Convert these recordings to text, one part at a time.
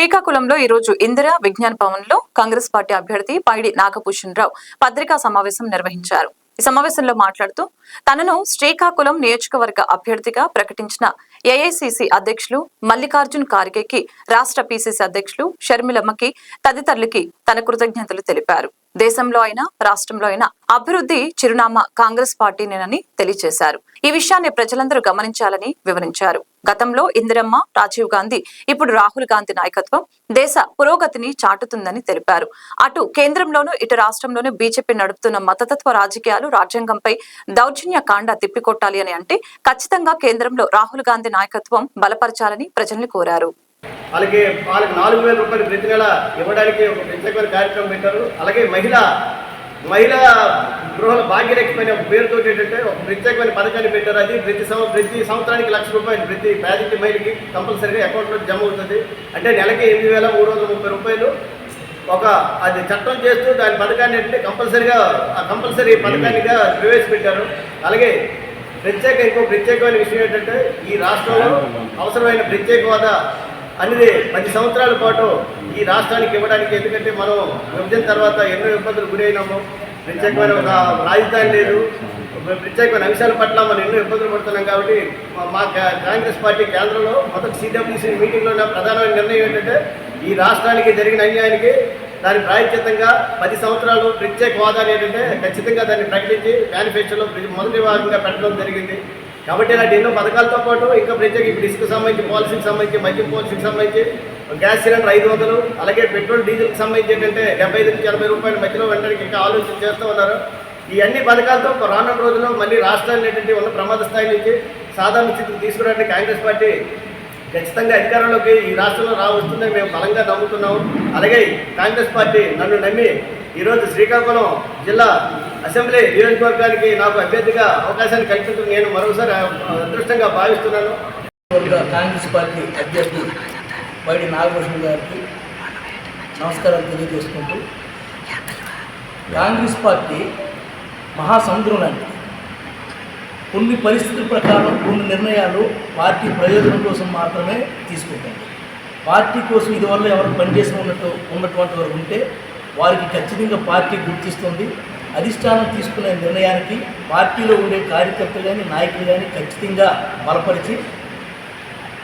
శ్రీకాకుళంలో ఈ రోజు ఇందిరా విజ్ఞాన్ భవన్లో కాంగ్రెస్ పార్టీ అభ్యర్థి పైడి నాగభూషణ్ రావు పత్రికా సమావేశం నిర్వహించారు. ఈ సమావేశంలో మాట్లాడుతూ తనను శ్రీకాకుళం నియోజకవర్గ అభ్యర్థిగా ప్రకటించిన ఏఐసిసి అధ్యక్షులు మల్లికార్జున్ ఖార్గేకి రాష్ట్ర పిసిసి అధ్యక్షులు షర్మిలమ్మకి తదితరులకి తన కృతజ్ఞతలు తెలిపారు. దేశంలో అయినా రాష్ట్రంలో అయినా అభివృద్ధి చిరునామా కాంగ్రెస్ పార్టీనేనని తెలియజేశారు. ఈ విషయాన్ని ప్రజలందరూ గమనించాలని వివరించారు. గతంలో ఇందిరమ్మ రాజీవ్ గాంధీ ఇప్పుడు రాహుల్ గాంధీ నాయకత్వం దేశ పురోగతిని చాటుతుందని తెలిపారు. అటు కేంద్రంలోనూ ఇటు రాష్ట్రంలోనూ బీజేపీ నడుపుతున్న మతతత్వ రాజకీయాలు రాజ్యాంగంపై దౌర్జన్య కాండ తిప్పికొట్టాలి అని అంటే ఖచ్చితంగా కేంద్రంలో రాహుల్ గాంధీ నాయకత్వం బలపరచాలని ప్రజల్ని కోరారు. అలాగే వాళ్ళకి నాలుగు వేల రూపాయలు ప్రతి నెల ఇవ్వడానికి ఒక ప్రత్యేకమైన కార్యక్రమం పెట్టారు. అలాగే మహిళ మహిళా గృహాల భాగ్యలక్ష్మి అనే ఒక పేరుతో ఏంటంటే ఒక ప్రత్యేకమైన పథకాన్ని పెట్టారు. అది ప్రతి సంవ ప్రతి సంవత్సరానికి లక్ష రూపాయలు ప్రతి పేదింటి మహిళకి కంపల్సరీగా అకౌంట్లో జమ అవుతుంది. అంటే నెలకి ఎనిమిది వేల మూడు వందల ముప్పై రూపాయలు ఒక అది చట్టం చేస్తూ దాని పథకాన్ని ఏంటంటే కంపల్సరీగా ఆ కంపల్సరీ పథకాన్నిగా ప్రవేశపెట్టారు. అలాగే ప్రత్యేక ఇంకో ప్రత్యేకమైన విషయం ఏంటంటే ఈ రాష్ట్రంలో అవసరమైన ప్రత్యేక హోదా అనేది పది సంవత్సరాల పాటు ఈ రాష్ట్రానికి ఇవ్వడానికి. ఎందుకంటే మనం విభజన తర్వాత ఎన్నో ఇబ్బందులు గురైనాము ప్రత్యేకమైన ఒక రాజధాని లేదు. ప్రత్యేకమైన అంశాల పట్ల మనం ఎన్నో ఇబ్బందులు పడుతున్నాం కాబట్టి మా- మా కాంగ్రెస్ పార్టీ కేంద్రంలో మొదటి సిడబ్ల్యూసీ మీటింగ్లో ఉన్న ప్రధానమైన నిర్ణయం ఏంటంటే ఈ రాష్ట్రానికి జరిగిన అన్యాయానికి దాని ప్రాయచితంగా పది సంవత్సరాలు ప్రత్యేక హోదా ఏంటంటే ఖచ్చితంగా దాన్ని ప్రకటించి మేనిఫెస్టోలో మొదటి భాగంగా పెట్టడం జరిగింది. కాబట్టి ఇలాంటి ఎన్నో పథకాలతో పాటు ఇంకా ప్రత్యేక ఇప్పుడు ఇసుకు సంబంధించి పాలసీకి సంబంధించి మద్యం పాలసీకి సంబంధించి గ్యాస్ సిలిండర్ ఐదు వందలు అలాగే పెట్రోల్ డీజిల్కి సంబంధించి ఏంటంటే డెబ్బై ఐదు నుంచి ఎనభై రూపాయల మధ్యలో వెంటనే ఇంకా ఆలోచన చేస్తూ ఉన్నారు. ఈ అన్ని పథకాలతో రానున్న రోజుల్లో మళ్ళీ రాష్ట్రాన్ని ఏంటంటే ఉన్న ప్రమాద స్థాయి నుంచి సాధారణ స్థితికి తీసుకురావడానికి కాంగ్రెస్ పార్టీ ఖచ్చితంగా అధికారంలోకి ఈ రాష్ట్రంలో రావస్తుందని మేము బలంగా నమ్ముతున్నాము. అలాగే కాంగ్రెస్ పార్టీ నన్ను నమ్మి ఈరోజు శ్రీకాకుళం జిల్లా అసెంబ్లీ నియోజకవర్గానికి నాకు అభ్యర్థిగా అవకాశాన్ని కల్పించడం నేను మరోసారి అదృష్టంగా భావిస్తున్నాను. కాంగ్రెస్ పార్టీ అభ్యర్థి బయట నాగభూషణ్ గారికి నమస్కారాలు తెలియజేసుకుంటూ కాంగ్రెస్ పార్టీ మహాసముద్రం లాంటిది కొన్ని పరిస్థితుల ప్రకారం కొన్ని నిర్ణయాలు పార్టీ ప్రయోజనం కోసం మాత్రమే తీసుకుంటుంది పార్టీ కోసం ఇదివల్ల ఎవరు పనిచేసి ఉన్నట్టు ఉన్నటువంటి వారు ఉంటే వారికి ఖచ్చితంగా పార్టీ గుర్తిస్తుంది. అధిష్టానం తీసుకునే నిర్ణయానికి పార్టీలో ఉండే కార్యకర్తలు కానీ నాయకులు కానీ ఖచ్చితంగా బలపరిచి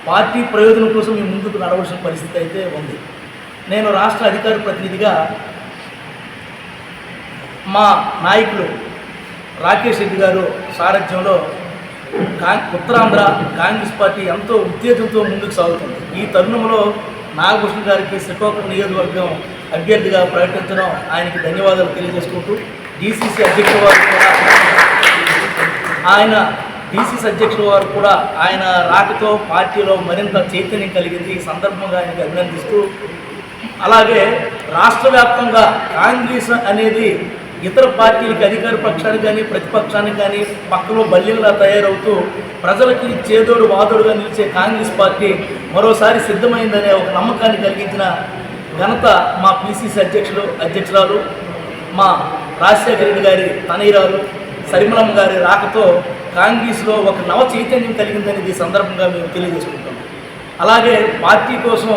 పార్టీ ప్రయోజనం కోసం మేము ముందుకు నడవలసిన పరిస్థితి అయితే ఉంది. నేను రాష్ట్ర అధికార ప్రతినిధిగా మా నాయకులు రాకేష్ రెడ్డి గారు సారథ్యంలో ఉత్తరాంధ్ర కాంగ్రెస్ పార్టీ ఎంతో ఉత్తేజంతో ముందుకు సాగుతుంది. ఈ తరుణంలో నాగభూషణ్ గారికి శ్రీకాకుళం నియోజకవర్గం అభ్యర్థిగా ప్రకటించడం ఆయనకి ధన్యవాదాలు తెలియజేసుకుంటూ డీసీసీ అధ్యక్షుల వారు కూడా ఆయన డీసీసీ అధ్యక్షుల వారు కూడా ఆయన రాకతో పార్టీలో మరింత చైతన్యం కలిగింది ఈ సందర్భంగా ఆయనకి అభినందిస్తూ అలాగే రాష్ట్ర వ్యాప్తంగా కాంగ్రెస్ అనేది ఇతర పార్టీలకి అధికార పక్షానికి కానీ ప్రతిపక్షానికి కానీ పక్కలో బల్యంలా తయారవుతూ ప్రజలకి చేదోడు వాదోడుగా నిలిచే కాంగ్రెస్ పార్టీ మరోసారి సిద్ధమైందనే ఒక నమ్మకాన్ని కలిగించిన ఘనత మా పిసిసి అధ్యక్షులు అధ్యక్షురాలు మా రాజశేఖర రెడ్డి గారి తనయురాలు సరిమలమ్మ గారి రాకతో కాంగ్రెస్లో ఒక నవ చైతన్యం కలిగిందనేది ఈ సందర్భంగా మేము తెలియజేసుకుంటాం అలాగే పార్టీ కోసం